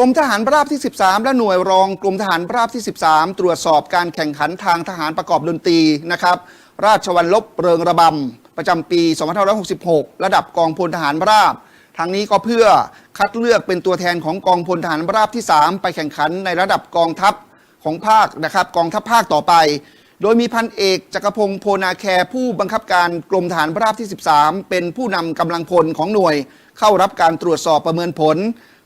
กรมทหารราบที่ 13 และหน่วยรองกรมทหารราบที่ 13 ตรวจสอบการแข่งขันทางทหารประกอบดนตรีนะครับ ราชวัลลบเริงระบำ ประจำปี 2566 ระดับกองพลทหารราบทางนี้ก็เพื่อคัดเลือกเป็นตัวแทนของกองพลทหารราบที่ 3 ไปแข่งขันในระดับกองทัพของภาคนะครับกองทัพภาคต่อไป โดยมีพันเอกจักรพงศ์โพนาแคผู้บังคับการกรมทหารราบที่ 13 เป็นผู้นำกำลังพลของหน่วย เข้ารับการตรวจสอบประเมินผล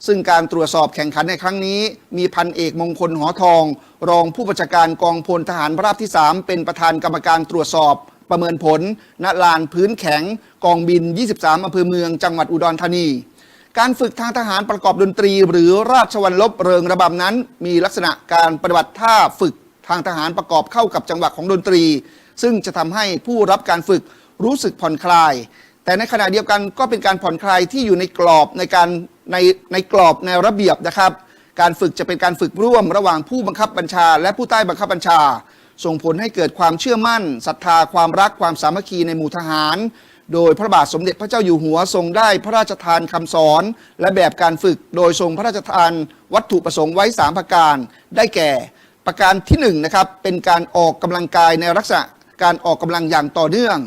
ซึ่งการตรวจสอบแข่งขันในครั้งนี้ มีพันเอกมงคลหอทอง รองผู้บัญชาการกองพลทหารราบที่ 3 เป็นประธานกรรมการตรวจสอบประเมินผล ณ ลานพื้นแข็ง กองบิน 23อำเภอเมือง จังหวัดอุดรธานี การฝึกทางทหารประกอบดนตรี หรือราชวัลลบเริงระบำนั้น มีลักษณะการปฏิบัติท่าฝึก ทางทหารประกอบเข้ากับจังหวะของดนตรี ซึ่งจะทำให้ผู้รับการฝึกรู้สึกผ่อนคลาย แต่ในขณะเดียวกันก็เป็นการผ่อนคลายที่อยู่ในกรอบในการในในกรอบแนวระเบียบนะครับ การฝึกจะเป็นการฝึกร่วมระหว่างผู้บังคับบัญชา และผู้ใต้บังคับบัญชา ส่งผลให้เกิดความเชื่อมั่นศรัทธาความรักความสามัคคีในหมู่ทหาร โดยพระบาทสมเด็จพระเจ้าอยู่หัวทรงได้พระราชทานคำสอน และแบบการฝึกโดยทรงพระราชทานวัตถุประสงค์ไว้3ประการ ได้แก่ ประการที่1นนะครับเป็นการออกกำลังกายในลักษณะการออกกำลังอย่างต่อเนื่อง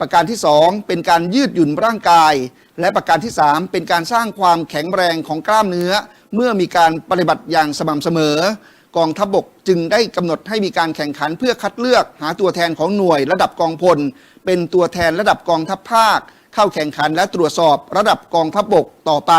ประการที่ 2 เป็นการยืดหยุ่นร่างกาย และประการที่ 3 เป็นการสร้างความแข็งแรงของกล้ามเนื้อ เมื่อมีการปฏิบัติอย่างสม่ำเสมอ กองทัพบกจึงได้กำหนดให้มีการแข่งขันเพื่อคัดเลือกหาตัวแทนของหน่วยระดับกองพล เป็นตัวแทนระดับกองทัพภาค เข้าแข่งขันและตรวจสอบระดับกองทัพบกต่อไป